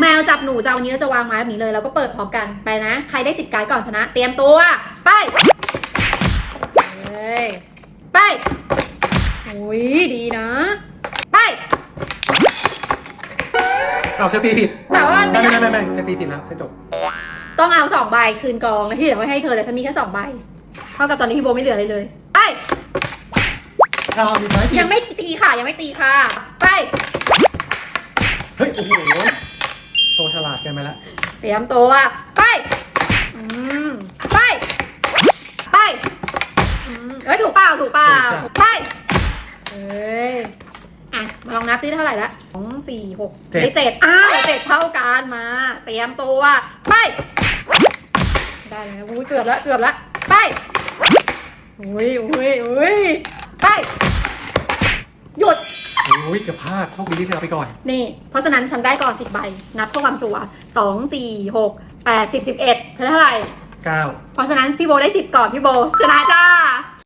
แมวจับหนูจะเอาวันนี้เราจะวางไม้แบบนี้เลยเราก็เปิดพร้อมกันไปนะ ใครได้สิบการ์ดก่อนชนะ เตรียมตัว ไปเฮ้ยไปอุ้ยดีนะ ไป เอาฉันตีผิดแต่ว่าไม่ไม่ไม่ได้ไม่ไม่ฉันตีผิดแล้วฉันจบต้องเอาสองใบคืนกองแล้วที่เหลือไว้ให้เธอแต่ฉันมีแค่สองใบเท่ากับตอนนี้พี่โบไม่เหลืออะไรเลย ไป เอามีไม้ผิดยังไม่ตีค่ะยังไม่ตีค่ะ ไป เฮ้ยโอ้โห โซฉลาดเกันไปละเตรียมตัวไปอืมไป ไปอืมเอ้ยถูกเปล่าถูกเปล่าไปเอ้ยอะมาลองนับซิเท่าไหร่ละสองสี่หกเจ็ดได้เจ็ดอ้าวเจ็ดเท่ากันมา เตรียมตัวไป ได้แล้วอุ้ยเกือบแล้วเกือบแล้วไปอุ้ยอุ้ยอุ้ยไปหยุดโอ้ ยเกือบพลาดโชคดีที่เธอเอาไปก่อน นี่ เพราะฉะนั้นฉันได้ก่อนสิบใบ นับเพื่อความชัวร์สองสี่หกแปดสิบสิบเอ็ดเธอได้เท่าไหร่ เก้า เพราะฉะนั้นพี่โบได้สิบก่อนพี่โบชนะจ้า